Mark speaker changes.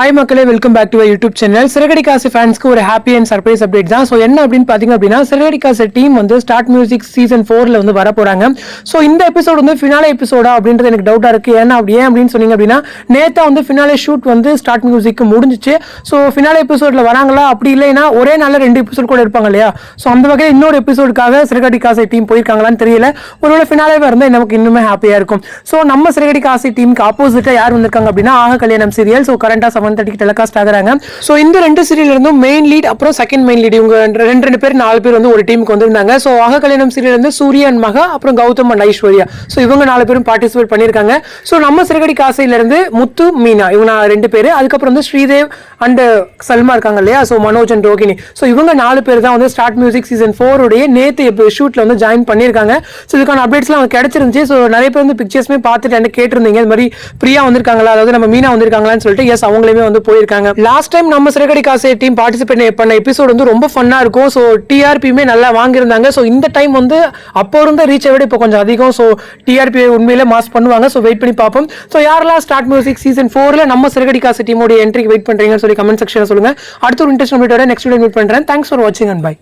Speaker 1: Hi மக்களே. Welcome back to YouTube channel சிறகடி காசு ஃபேன்ஸ்க்கு ஒரு ஹாப்பி அண்ட் சர்ப்ரைஸ் அப்டேட் தான். ஸோ என்ன அப்படின்னு பார்த்தீங்க அப்படின்னா சிறகடி காசு டீம் வந்து ஸ்டார்ட் மியூசிக் சீசன் ஃபோரில் வந்து வர போகிறாங்க ஸோ இந்த எபிசோட் வந்து ஃபினாலே எபிசோடா அப்படின்றது எனக்கு டவுட்டாக இருக்குது ஏன்னா அப்படி ஏன் அப்படின்னு சொன்னீங்க அப்படின்னா நேத்தா வந்து ஃபினாலே ஷூட் வந்து ஸ்டார்ட் மியூசிக் முடிஞ்சிச்சு. ஸோ ஃபினாலே எபிசோடில் வராங்களா? அப்படி இல்லைன்னா ஒரே நாளில் ரெண்டு எபிசோட் கூட இருப்பாங்க இல்லையா? ஸோ அந்த வகையில் இன்னொரு எபிசோடுக்காக சிறகடி காசை டீம் போயிருக்காங்களான்னு தெரியல. ஒருவேளை ஃபினாலேவாக இருந்தால் நமக்கு இன்னுமே ஹாப்பியாக இருக்கும். ஸோ நம்ம சிறகடி காசை டீமுக்கு ஆப்போசிட்டாக யார் வந்திருக்காங்க அப்படின்னா ஆக கல்யாணம் சீரியல் ஸோ கரண்டாக செவன் தேர்ட்டிக்கு டெலிகாஸ்ட் ஆகுறாங்க. ஸோ இந்த ரெண்டு சீரியல் இருந்தும் மெயின் லீட் அப்புறம் செகண்ட் மெயின் லீட் இவங்க ரெண்டு ரெண்டு பேர் நாலு பேர் வந்து ஒரு டீமுக்கு வந்திருந்தாங்க. ஸோ ஆக கல்யாணம் சீரியல் வந்து சூரியன் அண்ட் மகா அப்புறம் கௌதம் அண்ட் ஐஸ்வர்யா. ஸோ இவங்க நாலு பேரும் பார்ட்டிசிபேட் பண்ணியிருக்காங்க. ஸோ நம்ம சிறகடி காசையில இருந்து முத்து மீனா இவங்க ரெண்டு பேர். அதுக்கப்புறம் வந்து ஸ்ரீதேவ் அண்ட் சல்மா இருக்காங்க இல்லையா? So Manoj and Rohini. So இவங்க நாலு பேர் தான் வந்து ஸ்டார்ட் மியூசிக் சீசன் ஃபோருடைய நேத்து ஷூட்ல வந்து ஜாயின் பண்ணியிருக்காங்க. ஸோ இதுக்கான அப்டேட்ஸ்லாம் அவங்க கிடைச்சிருந்துச்சு. ஸோ நிறைய பேர் வந்து பிக்சர்ஸ்மே பார்த்துட்டு என்ன கேட்டிருந்தீங்க? இந்த மாதிரி பிரியா வந்திருக்காங்களா? அதாவது நம்ம மீனா வந்திருக்காங்களான்னு சொல்லிட்டு எஸ் அவங்களுமே வந்து போயிருக்காங்க. லாஸ்ட் டைம் நம்ம சிறகடி காசு டீம் பார்ட்டிசிபேட் பண்ண எபிசோட் வந்து ரொம்ப ஃபன்னா இருக்கும். ஸோ டிஆர்பியுமே நல்லா வாங்கியிருந்தாங்க. ஸோ இந்த டைம் வந்து அப்போ இருந்த ரீச்சை விட இப்போ கொஞ்சம் அதிகம். ஸோ டிஆர்பி உண்மையிலே மாஸ் பண்ணுவாங்க. ஸோ வெயிட் பண்ணி பார்ப்போம். ஸோ யாரெல்லாம் ஸ்டார்ட் மியூசிக் சீசன் ஃபோரில் நம்ம சிறகடி காசு டீமோட என்ட்ரிக்கு வெயிட் பண்ணுறீங்கன்னு சொல்லி கமெண்ட் செக்ஷனில் சொல்லுங்க. அடுத்த ஒரு இன்ட்ரெஸ்ட் நெக்ஸ்ட் வீடியோ மீட் பண்ணுறேன் தேங்க்ஸ் ஃபார் வாட்சிங் அண்ட் பை